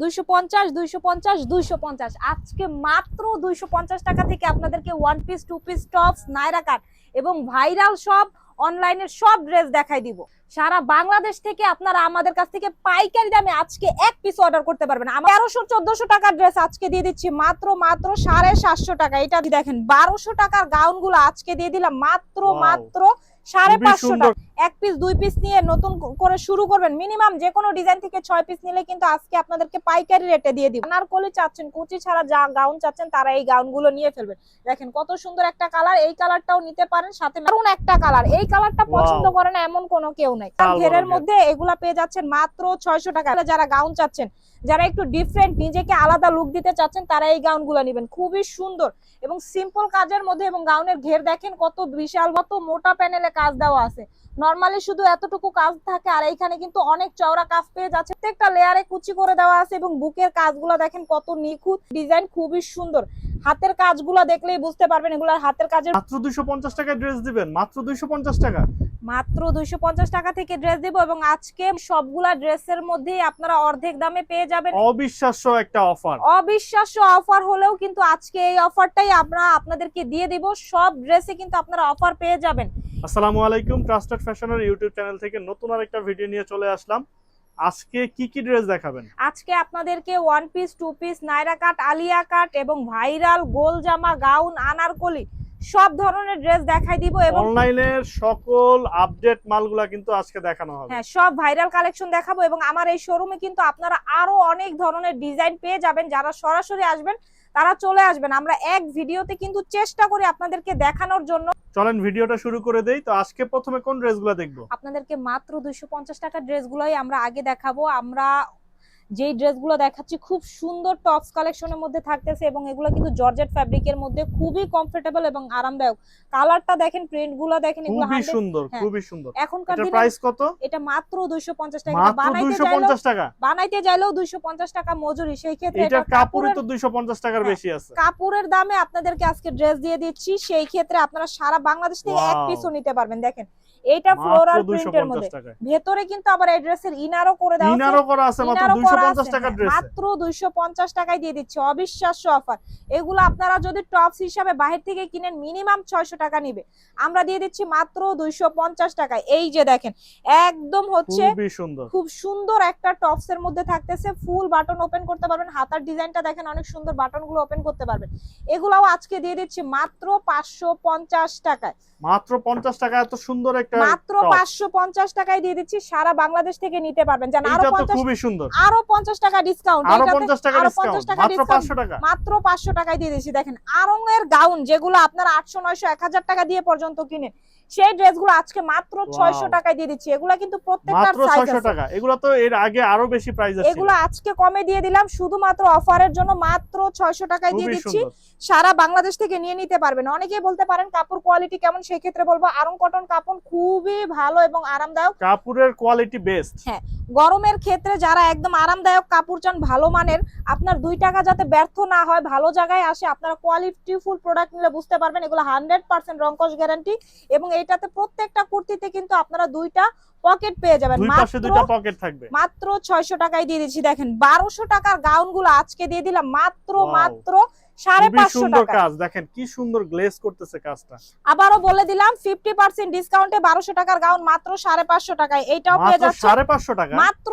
দুইশো পঞ্চাশ দুইশো পঞ্চাশ দুইশো পঞ্চাশ। আজকে মাত্র দুইশো পঞ্চাশ টাকা থেকে আপনাদেরকে one piece two piece tops Naira cut এবং ভাইরাল সব অনলাইনের সব ড্রেস দেখাই দিব। সারা বাংলাদেশ থেকে আপনারা আমাদের কাছ থেকে পাইকারি দামে আজকে এক পিস অর্ডার করতে পারবেন। আমার তেরোশো চোদ্দশো টাকার ড্রেস আজকে দিয়ে দিচ্ছি মাত্র মাত্র সাড়ে সাতশো টাকা। এটা দেখেন বারোশো টাকার গাউনগুলো আজকে দিয়ে দিলাম মাত্র মাত্র সাড়ে পাঁচশো। টাকা। এক পিস দুই পিস নিয়ে নতুন করে শুরু করবেন। মিনিমাম যে কোনো ডিজাইন থেকে ছয় পিস নিলে কিন্তু আজকে আপনাদেরকে পাইকারি রেটে দিয়ে দিব। আনারকলি চাচ্ছেন কুচি ছাড়া যা গাউন চাচ্ছেন তারা এই গাউনগুলো নিয়ে ফেলবেন। দেখেন কত সুন্দর একটা কালার এই কালারটাও নিতে পারেন সাথে মারুন একটা কালার এই কালারটা পছন্দ করে না এমন কোনো কেউ নাই। ঘেরের মধ্যে এগুলা পেয়ে যাচ্ছেন মাত্র ছয়শো টাকা। যারা গাউন চাচ্ছেন যারা একটু ডিফারেন্ট নিজেকে আলাদা লুক দিতে চাচ্ছেন তারা এই গাউনগুলো নেবেন। খুবই সুন্দর এবং সিম্পল কাজের মধ্যে এবং গাউনের ঘের দেখেন কত বিশাল কত মোটা প্যানেলে কাজ দেওয়া আছে। নরমালি শুধু এতটুকু কাজ থাকে, আর এইখানে কিন্তু অনেক চওড়া কাজ পেয়ে যাচ্ছে। প্রত্যেকটা লেয়ারে কুচি করে দেওয়া আছে এবং বুকের কাজগুলো দেখেন কত নিখুঁত। ডিজাইন খুবই সুন্দর। হাতের কাজগুলো দেখলেই বুঝতে পারবেন এগুলার হাতের কাজের মাত্র দুইশো পঞ্চাশ টাকায় ড্রেস দিবেন মাত্র দুইশো পঞ্চাশ টাকা। মাত্র দুইশো পঞ্চাশ টাকা থেকে ড্রেস দিব এবং আজকে সবগুলা ড্রেসের মধ্যেই আপনারা অর্ধেক দামে পেয়ে যাবেন। অবিশ্বাস্য একটা অফার অবিশ্বাস্য অফার হলেও কিন্তু আজকে এই অফারটাই আমরা আপনাদেরকে দিয়ে দিব। সব ড্রেসে কিন্তু আপনারা অফার পেয়ে যাবেন। আসসালামু আলাইকুম ট্রাস্টেড ফ্যাশনের ইউটিউব চ্যানেল থেকে নতুন আরেকটা ভিডিও নিয়ে চলে আসলাম। আজকে কি কি ড্রেস দেখাবেন? আজকে আপনাদেরকে one piece two piece Naira cut Alia cut এবং ভাইরাল গোল জামা গাউন আনারকলি সব ধরনের ড্রেস দেখাই দিব এবং অনলাইনের সকল আপডেট মালগুলা কিন্তু আজকে দেখানো হবে। হ্যাঁ সব ভাইরাল কালেকশন দেখাবো এবং আমার এই শোরুমে কিন্তু আপনারা আরও অনেক ধরনের ডিজাইন পেয়ে যাবেন যারা সরাসরি আসবেন তারা চলে আসবেন। আমরা এক ভিডিওতে কিন্তু চেষ্টা করি আপনাদেরকে দেখানোর জন্য। চলেন ভিডিওটা শুরু করে দেই। তো আজকে প্রথমে কোন ড্রেসগুলো দেখব? আপনাদেরকে মাত্র দুইশো পঞ্চাশ টাকার ড্রেসগুলোই আমরা আগে দেখাবো। আমরা যেই ড্রেসগুলো দেখাচ্ছি খুব সুন্দর টপস কালেকশনের মধ্যে থাকতেছে এবং এগুলো কিন্তু জর্জেট ফ্যাব্রিকের মধ্যে খুবই কমফোর্টেবল এবং আরামদায়ক। কালারটা দেখেন প্রিন্টগুলো দেখেন এগুলো খুবই সুন্দর হ্যাঁ। খুবই সুন্দর। এখনকার দিনে প্রাইস কত? এটা মাত্র দুইশো পঞ্চাশ টাকা। মাত্র বানাইতে চাইলেও টাকা। বানাইতে চাইলেও দুইশো পঞ্চাশ টাকা মজুরি। সেই ক্ষেত্রে এটা কাপড়ের তো দুইশো পঞ্চাশ টাকার হ্যাঁ। বেশি আছে। কাপড়ের দামে আপনাদেরকে আজকে ড্রেস দিয়ে দিচ্ছি। সেই ক্ষেত্রে আপনারা সারা বাংলাদেশ থেকে এক. পিসও নিতে পারবেন। দেখেন মাত্র ফ্লোরাল প্রিন্টের মধ্যে। ভেতরে কিন্তু আবার ড্রেসের ইনারও করে দেওয়া আছে। ইনারও করা আছে মাত্র ইনারও দুইশো করা পঞ্চাশ আছে, টাকার হ্যাঁ, ড্রেস মাত্র দুইশো পঞ্চাশ টাকায় দিয়ে দিচ্ছে। অবিশ্বাস্য অফার এগুলো আপনারা যদি টপস হিসাবে বাহির থেকে কিনেন মিনিমাম ছয়শো টাকা নিবে। আমরা দিয়ে দিচ্ছি মাত্র দুইশো পঞ্চাশ টাকায়। এই যে দেখেন একদম হচ্ছে খুবই সুন্দর। খুব সুন্দর একটা টপস এর মধ্যে থাকতেছে। ফুল বাটন ওপেন করতে পারবেন। হাতার ডিজাইনটা দেখেন অনেক সুন্দর বাটনগুলো ওপেন করতে পারবেন। এগুলাও আজকে দিয়ে দিচ্ছি মাত্র পাঁচশো পঞ্চাশ টাকায়। মাত্র পঞ্চাশ টাকা এত সুন্দর একটা মাত্র top। পাঁচশো পঞ্চাশ টাকায় দিয়ে দিচ্ছি সারা বাংলাদেশ থেকে নিতে পারবেন। আরও এইটা তো পঞ্চাশ খুবই সুন্দর। আরও পঞ্চাশ টাকা ডিসকাউন্ট আরও পঞ্চাশ টাকা ডিসকাউন্ট মাত্র discount। পাঁচশো টাকা। মাত্র পাঁচশো টাকায় দিয়ে দিচ্ছি। দেখেন আরং এর গাউন যেগুলো আপনারা আটশো নয়শো এক হাজার টাকা দিয়ে পর্যন্ত কিনেন সেই ড্রেসগুলো আজকে মাত্র Wow. ছয়শো টাকায় দিয়ে দিচ্ছি। এগুলা কিন্তু প্রত্যেকটার সাইজ আছে। টাকা। এগুলো তো এর আগে আরও বেশি প্রাইস আছে। এগুলো আজকে কমে দিয়ে দিলাম শুধুমাত্র অফারের জন্য মাত্র ছয়শো টাকায় দিয়ে দিচ্ছি। সারা বাংলাদেশ থেকে নিয়ে নিতে পারবেন। অনেকেই বলতে পারেন কাপড় কোয়ালিটি কেমন সেই ক্ষেত্রে বলব আরং কটন কাপড় খুবই ভালো এবং আরামদায়ক। কাপড়ের কোয়ালিটি বেস্ট হ্যাঁ গরমের ক্ষেত্রে যারা একদম আরামদায়ক কাপড় চান ভালো মানের আপনার দুই টাকা যাতে ব্যর্থ না হয় ভালো জায়গায় আসে আপনারা কোয়ালিটিফুল প্রোডাক্ট নিলে বুঝতে পারবেন এগুলো হান্ড্রেড পার্সেন্ট রঙ্কশ গ্যারান্টি এবং এইটাতে প্রত্যেকটা কুর্তিতে কিন্তু আপনারা দুইটা পকেট পেয়ে যাবেন। মাত্র দুইটা পকেট মাত্র ছয়শো টাকায় দিয়ে দিচ্ছি দেখেন বারোশো টাকার গাউনগুলো আজকে দিয়ে দিলাম মাত্র মাত্র সুন্দর কাজ দেখেন কি সুন্দর গ্লেজ করতেছে কাজটা। আবারও বলে দিলাম ডিসকাউন্টে টাকার গাউন মাত্র সাড়ে পাঁচশো টাকায়। এইটাও পেয়ে যাচ্ছে সাড়ে পাঁচশো টাকা? মাত্র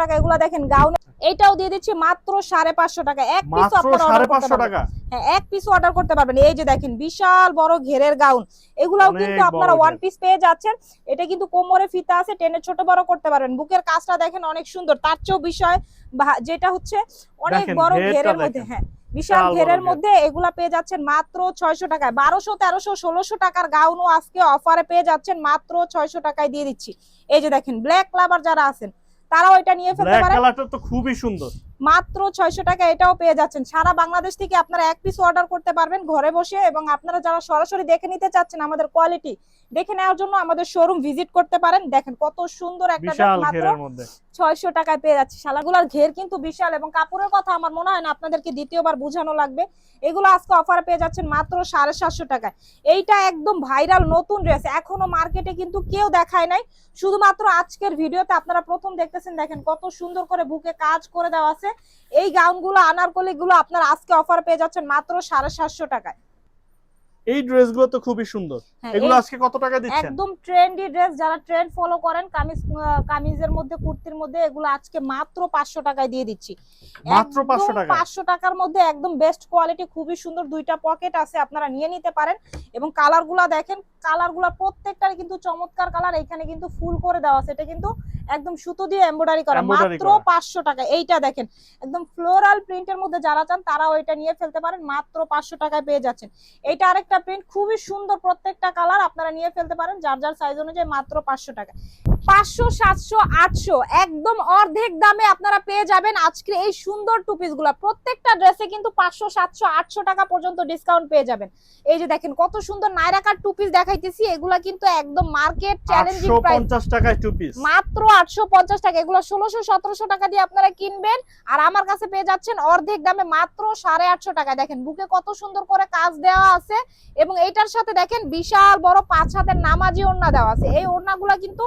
টাকা এগুলা দেখেন গাউন এইটাও দিয়ে দিচ্ছি মাত্র সাড়ে পাঁচশো টাকা। এক পিস আপনারা অর্ডার করতে পারবেন। হ্যাঁ এক পিস অর্ডার করতে পারবেন। এই যে দেখেন বিশাল বড় ঘেরের গাউন এগুলাও কিন্তু আপনারা ওয়ান পিস পেয়ে যাচ্ছেন। এটা কিন্তু কোমরে ফিতা আছে টেনে ছোট বড় করতে পারবেন। বুকের কাজটা দেখেন অনেক সুন্দর। তার চেয়েও বিষয় যেটা হচ্ছে অনেক বড় ঘেরের মধ্যে হ্যাঁ। বিশাল ঘেরের ঘের। মধ্যে এগুলা পেয়ে যাচ্ছেন মাত্র ছয়শো টাকায়। বারোশো তেরোশো ষোলোশো টাকার গাউনও আজকে অফারে পেয়ে যাচ্ছেন মাত্র ছয়শো টাকায় দিয়ে দিচ্ছি। এই যে দেখেন ব্ল্যাক ক্লাবার যারা আছেন তারাও এটা নিয়ে ফেলতে পারেন। কালারটা তো খুবই সুন্দর। মাত্র ছয়শো টাকা এটাও পেয়ে যাচ্ছেন। সারা বাংলাদেশ থেকে আপনারা এক পিস অর্ডার করতে পারবেন ঘরে বসে এবং আপনারা যারা সরাসরি দেখে নিতে চাচ্ছেন আমাদের কোয়ালিটি দেখে নেওয়ার জন্য আমাদের শোরুম ভিজিট করতে পারেন। দেখেন কত সুন্দর একটা মাত্র ছয়শো টাকায় পেয়ে যাচ্ছি। শালাগুলার ঘের কিন্তু বিশাল এবং কাপড়ের কথা আমার মনে হয় না আপনাদেরকে দ্বিতীয়বার বোঝানো লাগবে। এগুলো আজকে অফার পেয়ে যাচ্ছেন মাত্র সাড়ে সাতশো টাকায়। এইটা একদম ভাইরাল নতুন ড্রেস এখনও মার্কেটে কিন্তু কেউ দেখায় নাই। শুধুমাত্র আজকের ভিডিওতে আপনারা প্রথম দেখতেছেন দেখেন কত সুন্দর করে বুকে কাজ করে দেওয়া আছে। এই গাউনগুলো আনারকলি গুলো আপনারা আজকে অফার পেয়ে যাচ্ছেন মাত্র সাড়ে সাতশো টাকায়। এই ড্রেসগুলো তো খুবই সুন্দর। হ্যাঁ, এগুলো আজকে কত টাকা দিচ্ছেন? একদম ট্রেন্ডি ড্রেস যারা ট্রেন্ড ফলো করেন কামিজ কামিজের মধ্যে কুর্তির মধ্যে এগুলো আজকে মাত্র পাঁচশো টাকায় দিয়ে দিচ্ছি। মাত্র 500 টাকায়? পাঁচশো টাকার মধ্যে একদম বেস্ট কোয়ালিটি খুবই সুন্দর দুইটা পকেট আছে আপনারা নিয়ে নিতে পারেন। এবং কালারগুলা দেখেন কালারগুলা প্রত্যেকটার কিন্তু চমৎকার কালার এখানে কিন্তু ফুল করে দেওয়া আছে। এটা কিন্তু একদম সুতো দিয়ে এমব্রয়ডারি করা মাত্র করা। পাঁচশো টাকা। এইটা দেখেন একদম ফ্লোরাল প্রিন্টের মধ্যে যারা চান তারা ওইটা নিয়ে ফেলতে পারেন মাত্র পাঁচশো টাকায় পেয়ে যাচ্ছেন। এটা আরেকটা প্রিন্ট খুবই সুন্দর প্রত্যেকটা কালার আপনারা নিয়ে ফেলতে পারেন যার যার সাইজ অনুযায়ী মাত্র পাঁচশো টাকা। পাঁচশো সাতশো আটশো একদম অর্ধেক দামে আপনারা পেয়ে যাবেন আজকে এই সুন্দর টু প্রত্যেকটা ড্রেসে কিন্তু পাঁচশো সাতশো আটশো টাকা পর্যন্ত ডিসকাউন্ট পেয়ে যাবেন। এই যে দেখেন কত সুন্দর নাইরাকার টু পিস দেখাইতেছি এগুলা কিন্তু একদম মার্কেট চ্যালেঞ্জিং প্রাইস পঞ্চাশ টাকায় টু পিস মাত্র আটশো পঞ্চাশ টাকা এগুলো ষোলোশো সতেরোশো টাকা দিয়ে আপনারা কিনবেন। আর আমার কাছে পেয়ে যাচ্ছেন অর্ধেক দামে মাত্র সাড়ে আটশো টাকা দেখেন বুকে কত সুন্দর করে কাজ দেওয়া আছে এবং এইটার সাথে দেখেন বিশাল বড় পাঁচ হাতের নামাজি ওড়না দেওয়া আছে। এই ওড়নাগুলো কিন্তু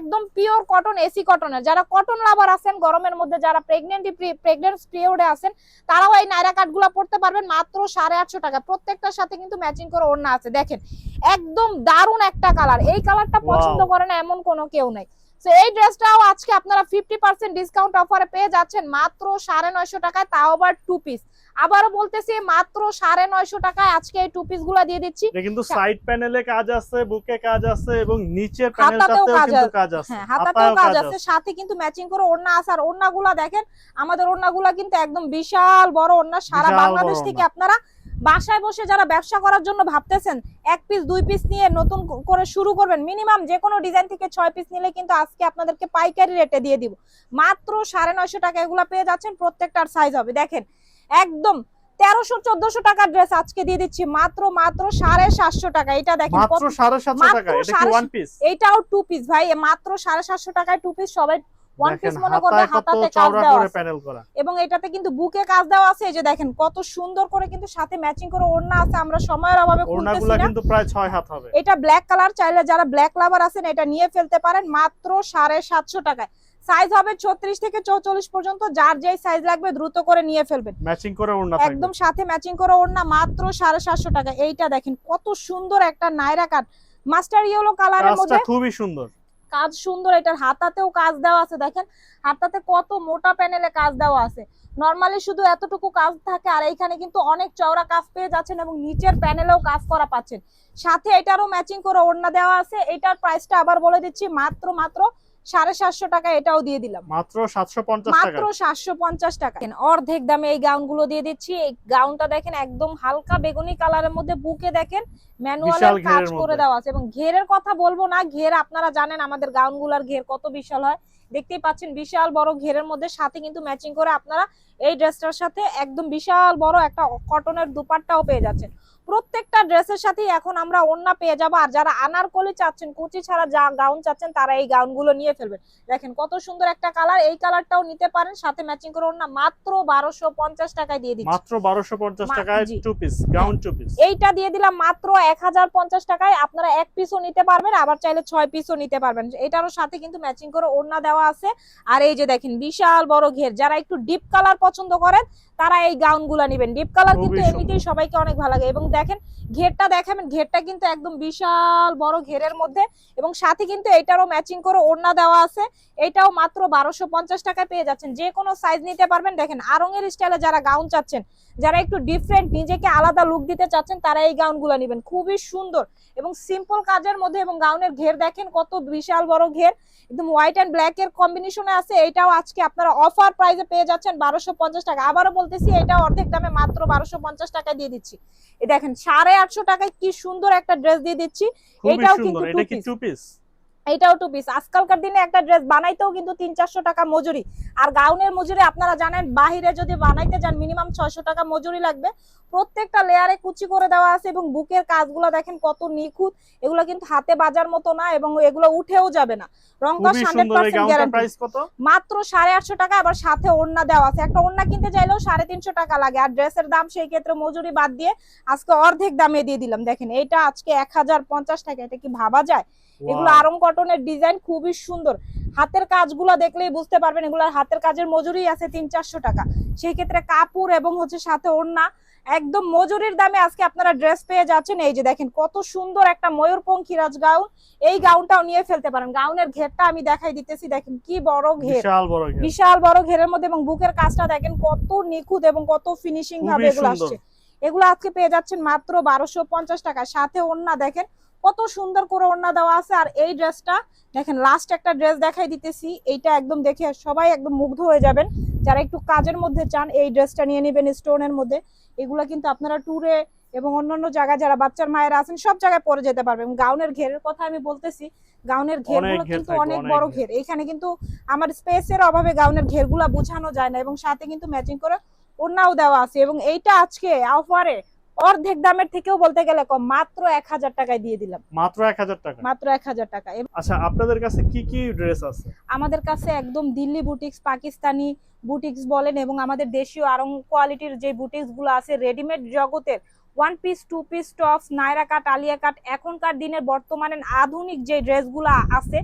একদম পিওর কটন এসি কটনের যারা কটন লাভার আছেন গরমের মধ্যে যারা প্রেগনেন্ট প্রেগনেন্ট পিরিয়ডে আছেন তারাও এই নাইরা কাটগুলো পড়তে পারবেন মাত্র সাড়ে আটশো টাকা। প্রত্যেকটার সাথে কিন্তু ম্যাচিং করে ওড়না আছে। দেখেন একদম দারুণ একটা কালার এই কালারটা পছন্দ করে না এমন কোনো কেউ নাই। তো এই ড্রেসটাও আজকে আপনারা ফিফটি পার্সেন্ট ডিসকাউন্ট অফারে পেয়ে যাচ্ছেন মাত্র সাড়ে নয়শো টাকায় তাও আবার টু পিস আবারও বলতেছি মাত্র সাড়ে নয়শো টাকায় আজকে এই টু পিসগুলা দিয়ে দিচ্ছি। কিন্তু সাইড প্যানেলে কাজ আছে বুকে কাজ আছে এবং নিচের প্যানেলটাতেও কিন্তু কাজ আছে। হ্যাঁ হাতাতেও কাজ আছে সাথে কিন্তু ম্যাচিং করে ওড়না আছে। আর ওড়নাগুলা দেখেন আমাদের ওড়নাগুলা কিন্তু একদম বিশাল বড় ওড়না সারা বাংলাদেশ থেকে আপনারা বাসায় বসে যারা ব্যবসা করার জন্য ভাবতেছেন এক পিস দুই পিস নিয়ে নতুন করে শুরু করবেন মিনিমাম যে কোনো ডিজাইন থেকে ছয় পিস নিলে কিন্তু আজকে আপনাদেরকে পাইকারি রেটে দিয়ে দিব। মাত্র সাড়ে নয়শো টাকা এগুলা পেয়ে যাচ্ছেন প্রত্যেকটার সাইজ হবে। দেখেন একদম তেরোশো চোদ্দশো টাকার ড্রেস আজকে দিয়ে দিচ্ছি। মাত্র মাত্র সাড়ে সাতশো টাকা। এটা দেখেন মাত্র কত- সাড়ে সাতশো মাত্র টাকা। এটা কি সাড়ে ওয়ান পিস এইটাও টু পিস ভাই। মাত্র সাড়ে সাতশো টাকায় টু পিস সবাই ওয়ান পিস মনে করবে হাতাতে কাজ দেওয়া এবং এটাতে কিন্তু বুকে কাজ দেওয়া আছে। এই যে দেখেন কত সুন্দর করে কিন্তু সাথে ম্যাচিং করে ওড়না আছে। আমরা সময়ের অভাবে খুলতেছি না। কিন্তু প্রায় ছয় হাত হবে। এটা ব্ল্যাক কালার চাইলে যারা ব্ল্যাক লাভার আছেন এটা নিয়ে ফেলতে পারেন। মাত্র সাড়ে সাতশো টাকায়। সাইজ হবে ছত্রিশ থেকে চৌচল্লিশ পর্যন্ত যার যেই সাইজ লাগবে দ্রুত করে নিয়ে ফেলবেন। ম্যাচিং করে ওড়না একদম সাথে ম্যাচিং করে ওড়না মাত্র সাড়ে সাতশো টাকা। এইটা দেখেন কত সুন্দর একটা নাইরা কাট মাস্টার ইয়েলো কালারের মধ্যে খুবই সুন্দর। কাজ সুন্দর এটার হাতাতেও কাজ দেওয়া আছে দেখেন। হাতাতে কত মোটা প্যানেলে কাজ দেওয়া আছে। নর্মালি শুধু এতটুকু কাজ থাকে আর এইখানে কিন্তু অনেক চওড়া কাজ পেয়ে যাচ্ছেন এবং নিচের প্যানেলেও কাজ করা পাচ্ছেন। সাথে এটারও ম্যাচিং করে ওড়না দেওয়া আছে। এটার প্রাইসটা আবার বলে দিচ্ছি মাত্র মাত্র সাড়ে সাতশো টাকা এটাও দিয়ে দিলাম। মাত্র সাতশো পঞ্চাশ টাকা। মাত্র সাতশো পঞ্চাশ টাকা। অর্ধেক দামে এই গাউনগুলো দিয়ে দিচ্ছি। এই গাউনটা দেখেন একদম হালকা বেগুনি কালারের মধ্যে বুকে দেখেন ম্যানুয়ালের বিশাল কাজ করে দেওয়া আছে এবং ঘেরের কথা বলব না ঘের আপনারা জানেন আমাদের গাউনগুলার ঘের কত বিশাল হয়। দেখতেই পাচ্ছেন বিশাল বড় ঘেরের মধ্যে সাথে কিন্তু ম্যাচিং করে আপনারা এই ড্রেসটার সাথে একদম বিশাল বড় একটা কটনের দুপাট্টাও পেয়ে যাচ্ছেন। প্রত্যেকটা ড্রেসের সাথেই এখন আমরা ওড়না পেয়ে যাব। আর যারা আনারকলি চাচ্ছেন কুচি ছাড়া যা গাউন চাচ্ছেন তারা এই গাউনগুলো নিয়ে ফেলবেন। দেখেন কত সুন্দর একটা কালার এই কালারটাও নিতে পারেন সাথে ম্যাচিং করে ওড়না মাত্র বারোশো পঞ্চাশ টাকায় দিয়ে দিচ্ছি। মাত্র বারোশো পঞ্চাশ টাকায় two piece gown two piece এইটা দিয়ে দিলাম মাত্র এক হাজার পঞ্চাশ টাকায়। আপনারা এক পিসও নিতে পারবেন আবার চাইলে ছয় পিসও নিতে পারবেন। এটারও সাথে কিন্তু ম্যাচিং করে ওড়না দেওয়া আছে। আর এই যে দেখেন বিশাল বড় ঘের। যারা একটু ডিপ কালার পছন্দ করেন তারা এই গাউনগুলা নিবেন ডিপ কালার কিন্তু এমনিতেই সবাইকে অনেক ভালো লাগে। এবং দেখেন ঘেরটা দেখাবেন ঘেরটা কিন্তু একদম বিশাল বড় ঘেরের মধ্যে। এবং সাথে কিন্তু এটারও ম্যাচিং করে ওড়না দেওয়া আছে। এটাও মাত্র বারোশো পঞ্চাশ টাকায় পেয়ে যাচ্ছেন। যে কোনো সাইজ নিতে পারবেন। দেখেন আরঙের স্টাইলে যারা গাউন চাচ্ছেন যারা একটু ডিফারেন্ট নিজেকে আলাদা লুক দিতে চাচ্ছেন তারা এই গাউনগুলো নেবেন। খুবই সুন্দর। এবং সিম্পল কাজের মধ্যে এবং গাউনের ঘের দেখেন কত বিশাল বড় ঘের। একদম হোয়াইট অ্যান্ড ব্ল্যাক এর কম্বিনেশনে আছে। এটাও আজকে আপনারা অফার প্রাইসে পেয়ে যাচ্ছেন বারোশো পঞ্চাশ টাকা। আবারও বলতেছি এটা অর্ধেক দামে মাত্র বারোশো পঞ্চাশ টাকা দিয়ে দিচ্ছি। দেখেন সাড়ে আটশো টাকায় কি সুন্দর একটা ড্রেস দিয়ে দিচ্ছি। এটাও কিন্তু। টু পিস এটাও টু পিস আজকালকার দিনে একটা ড্রেস বানাইতেও কিন্তু তিন চারশো টাকা মজুরি। আর গাউনের মজুরি আপনারা জানেন বাহিরে যদি বানাইতে যান মিনিমাম ছয়শো টাকা মজুরি লাগবে। প্রত্যেকটা লেয়ারে কুচি করে দেওয়া আছে এবং বুকের কাজগুলো দেখেন কত নিখুঁত। এগুলো কিন্তু হাতে বাজার মতো না এবং এগুলো উঠেও যাবে না। হান্ড্রেড পার্সেন্ট গ্যারান্টি মাত্র সাড়ে আটশো টাকা আবার সাথে ওড়না দেওয়া আছে। একটা ওড়না কিনতে চাইলেও সাড়ে তিনশো টাকা লাগে। আর ড্রেসের দাম সেই ক্ষেত্রে মজুরি বাদ দিয়ে আজকে অর্ধেক দামে দিয়ে দিলাম। দেখেন এটা আজকে এক হাজার পঞ্চাশ টাকা। এটা কি ভাবা যায়? এগুলো Wow. আরং কটনের ডিজাইন খুবই সুন্দর। হাতের কাজগুলো দেখলেই বুঝতে পারবেন এগুলো হাতের কাজের মজুরি আছে তিন চারশো টাকা। সেই ক্ষেত্রে কাপড় এবং হচ্ছে সাথে ওড়না একদম মজুরির দামে আজকে আপনারা ড্রেস পেয়ে যাচ্ছেন। এই যে দেখেন কত সুন্দর একটা ময়ূরপঙ্খী রাজ গাউন এই গাউনটাও নিয়ে ফেলতে পারেন। গাউনের ঘেরটা আমি দেখাই দিতেছি দেখেন কি বড় ঘের। বিশাল বড় ঘেরের মধ্যে এবং বুকের কাজটা দেখেন কত নিখুঁত এবং কত ফিনিশিং ভাবে এগুলো আসছে। এগুলো আজকে পেয়ে যাচ্ছেন মাত্র বারোশো পঞ্চাশ টাকা সাথে ওড়না দেখেন কত সুন্দর করে ওড়না দেওয়া আছে। আর এই ড্রেসটা দেখেন লাস্ট একটা ড্রেস দেখাই দিতেছি। এইটা একদম দেখে সবাই একদম মুগ্ধ হয়ে যাবেন। যারা একটু কাজের মধ্যে চান এই ড্রেসটা নিয়ে নেবেন স্টোনের মধ্যে। এগুলো কিন্তু আপনারা ট্যুরে এবং অন্যান্য জায়গায় যারা বাচ্চার মায়েরা আছেন সব জায়গায় পরে যেতে পারবেন। গাউনের ঘেরের কথা আমি বলতেছি। গাউনের ঘেরগুলো ঘের কিন্তু অনেক বড় ঘের। ঘের। এখানে কিন্তু আমার স্পেসের অভাবে গাউনের ঘেরগুলা বোঝানো যায় না এবং সাথে কিন্তু ম্যাচিং করে ওড়নাও দেওয়া আছে। এবং এইটা আজকে অফারে অর্ধেক দামের থেকেও বলতে গেলে কম। মাত্র এক হাজার টাকায় দিয়ে দিলাম। মাত্র এক হাজার টাকা? মাত্র এক হাজার টাকা। আচ্ছা আপনাদের কাছে কি কি ড্রেস আছে? আমাদের কাছে একদম দিল্লি বুটিক্স পাকিস্তানি বুটিক্স বলেন এবং আমাদের দেশীয় আরং কোয়ালিটির যে বুটিক্সগুলো আছে রেডিমেড জগতের one piece two piece tops Naira cut Alia cut এখনকার দিনের বর্তমানে আধুনিক যে ড্রেসগুলো আছে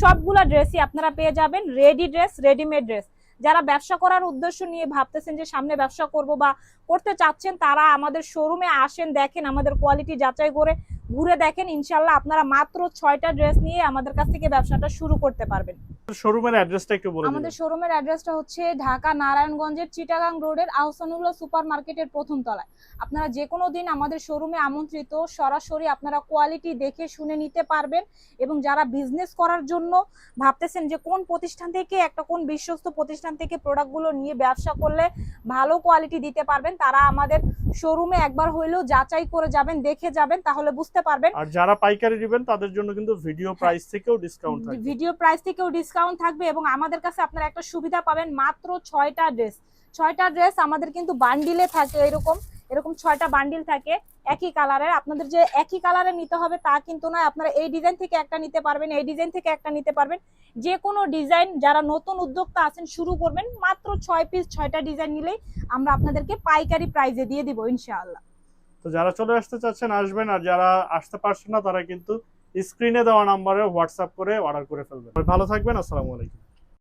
সবগুলা ড্রেসই আপনারা পেয়ে যাবেন। রেডি ড্রেস রেডিমেড ড্রেস যারা ব্যবসা করার উদ্দেশ্য নিয়ে ভাবতেছেন যে সামনে ব্যবসা করব বা করতে চাচ্ছেন, তারা আমাদের শোরুমে আসেন, দেখেন, আমাদের কোয়ালিটি যাচাই করে ঘুরে দেখেন। ইনশাল্লাহ আপনারা মাত্র ছয়টা ড্রেস নিয়ে আমাদের কাছ থেকে ব্যবসাটা শুরু করতে পারবেন। শোরুমের অ্যাড্রেসটা একটু বলে আমাদের শোরুমের অ্যাড্রেসটা হচ্ছে ঢাকা নারায়ণগঞ্জের চিটাগাং রোডের আহসানুল্লাহ সুপার মার্কেটের প্রথম তলায়। আপনারা যে কোনো দিন আমাদের শোরুমে আমন্ত্রিত সরাসরি আপনারা কোয়ালিটি দেখে শুনে নিতে পারবেন এবং যারা বিজনেস করার জন্য ভাবতেছেন যে কোন প্রতিষ্ঠান থেকে একটা কোন বিশ্বস্ত প্রতিষ্ঠান থেকে প্রোডাক্টগুলো নিয়ে ব্যবসা করলে ভালো কোয়ালিটি দিতে পারবেন তারা আমাদের শোরুমে একবার হইলেও যাচাই করে যাবেন দেখে যাবেন তাহলে বুঝতে পারবেন। আর যারা পাইকারি দিবেন তাদের জন্য কিন্তু ভিডিও প্রাইস থেকেও ডিসকাউন্ট ভিডিও প্রাইস থেকেও ডিসকাউন্ট থাকবে এবং আমাদের কাছে আপনারা একটা সুবিধা পাবেন মাত্র ছয়টা ড্রেস ছয়টা ড্রেস আমাদের কিন্তু বান্ডিলে থাকে এরকম এরকম ছয়টা বান্ডিল থাকে, একই কালারের আপনাদের যে একই কালারে নিতে হবে তা কিন্তু নয়, আপনারা এই ডিজাইন থেকে একটা নিতে পারবেন, এই ডিজাইন থেকে একটা নিতে পারবেন। যে কোনো ডিজাইন যারা নতুন উদ্যোক্তা আছেন, শুরু করবেন মাত্র ছয় পিস ছয়টা ডিজাইন নিলেই আমরা আপনাদেরকে পাইকারি প্রাইজে দিয়ে দিব, ইনশাআল্লাহ। তো যারা চলে আসতে চাচ্ছেন, আসবেন। আর যারা আসতে পারছেন না, তারা কিন্তু স্ক্রিনে দেওয়া নাম্বারে হোয়াটসঅ্যাপ করে অর্ডার করে ফেলবেন। ভালো থাকবেন আসসালামু আলাইকুম।